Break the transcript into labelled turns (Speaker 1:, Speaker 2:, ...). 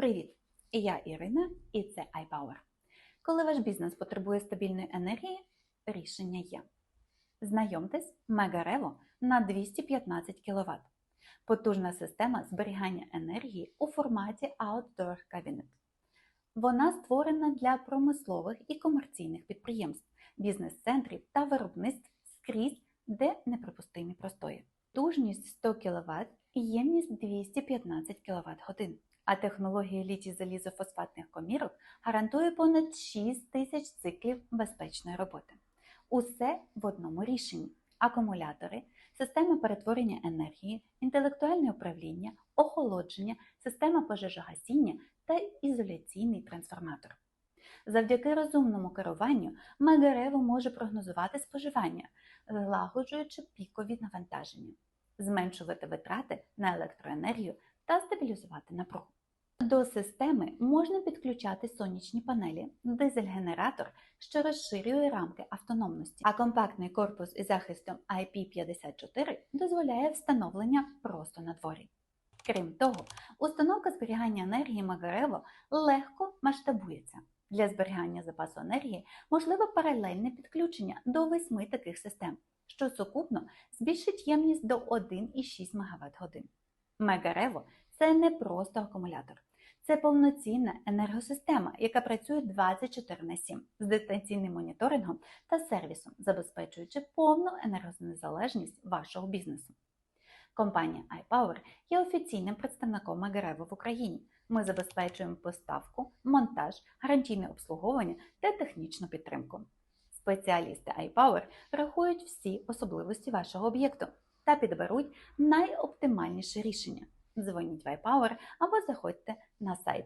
Speaker 1: Привіт! Я Ірина і це iPower. Коли ваш бізнес потребує стабільної енергії, рішення є. Знайомтесь, Megarevo на 215 кВт. Потужна система зберігання енергії у форматі Outdoor Cabinet. Вона створена для промислових і комерційних підприємств, бізнес-центрів та виробництв скрізь, де неприпустимі простої. Тужність 100 кВт ємність 215 кВт годин. А технологія літій залізофосфатних комірок гарантує понад 6 тисяч циклів безпечної роботи. Усе в одному рішенні: акумулятори, система перетворення енергії, інтелектуальне управління, охолодження, система пожежогасіння та ізоляційний трансформатор. Завдяки розумному керуванню Мегарево може прогнозувати споживання, злагоджуючи пікові навантаження, зменшувати витрати на електроенергію та стабілізувати напругу. До системи можна підключати сонячні панелі, дизель-генератор, що розширює рамки автономності, а компактний корпус із захистом IP54 дозволяє встановлення просто на дворі. Крім того, установка зберігання енергії Магарево легко масштабується. Для зберігання запасу енергії можливе паралельне підключення до восьми таких систем, що сукупно збільшить ємність до 1,6 МВт годин. Мегарево це не просто акумулятор. Це повноцінна енергосистема, яка працює 24 на 7 з дистанційним моніторингом та сервісом, забезпечуючи повну енергонезалежність вашого бізнесу. Компанія iPower є офіційним представником Магарево в Україні. Ми забезпечуємо поставку, монтаж, гарантійне обслуговування та технічну підтримку. Спеціалісти iPower рахують всі особливості вашого об'єкту та підберуть найоптимальніше рішення. Дзвоніть в iPower або заходьте на сайт.